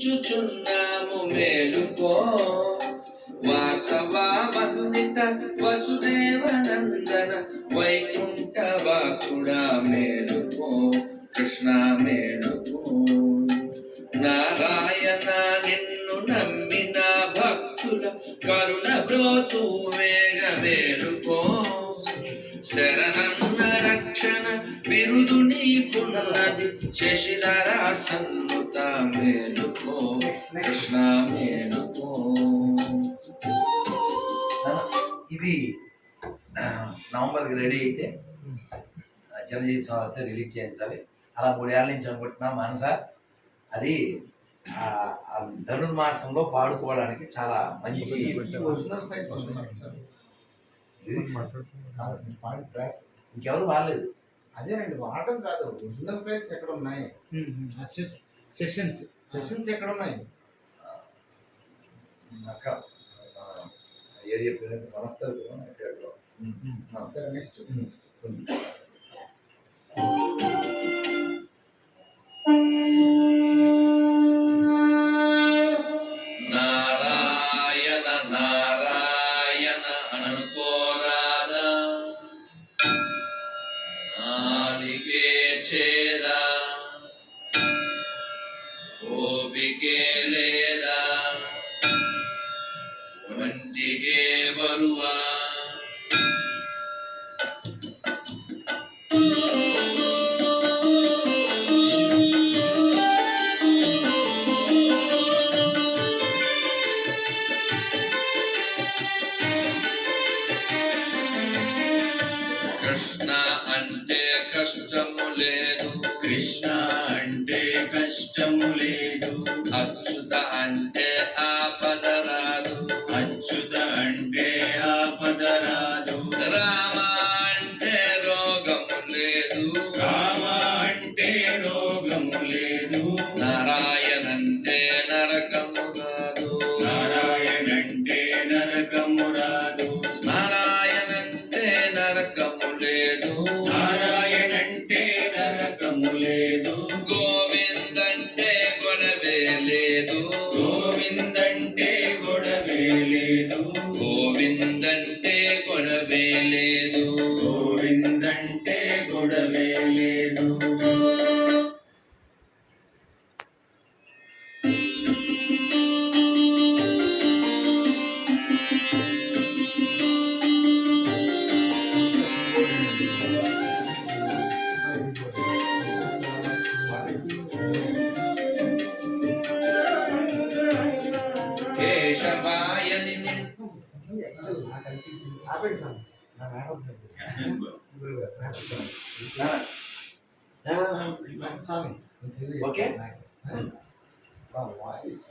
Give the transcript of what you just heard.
చుచున్నాము మేలుకో వాసవా వందిత వసుదేవ నందన వైకుంఠ వాసుడా మేలుకో కృష్ణ మేలుకో నారాయణ నిన్ను నమ్మిన భక్తుల కరుణ బ్రోతు వేగ మేలుకో శరణన్న రక్షణ బిరుదు నీకున్నది శశిధర సన్నుత మేలుకో కృష్ణ ఇది నవంబర్కి రెడీ అయితే చిరంజీవి స్వామితో రిలీజ్ చేయించాలి. అలా మూడేళ్ళ నుంచి అనుకుంటున్నా మనస. అది ధనుర్మాసంలో పాడుకోవడానికి చాలా మంచి. ఇంకెవరు వాడలేదు అదేనండి వాడటం కాదు ఒరిజినల్ ఫైల్స్ ఎక్కడ ఉన్నాయి సెషన్స్. సెషన్స్ ఎక్కడ ఉన్నాయి అక్కడ ఏరియా పేరు మనస్తలు ఎక్కడెక్కడో సరే నెక్స్ట్. నారాయణ నారాయణ అనుకోరాదా questão గోవిందంటే గొడవే లేదు. గోవిందంటే గొడవే లేదు. నిన్ను ఆపండి సార్. స్వామి ఓకే? వాయిస్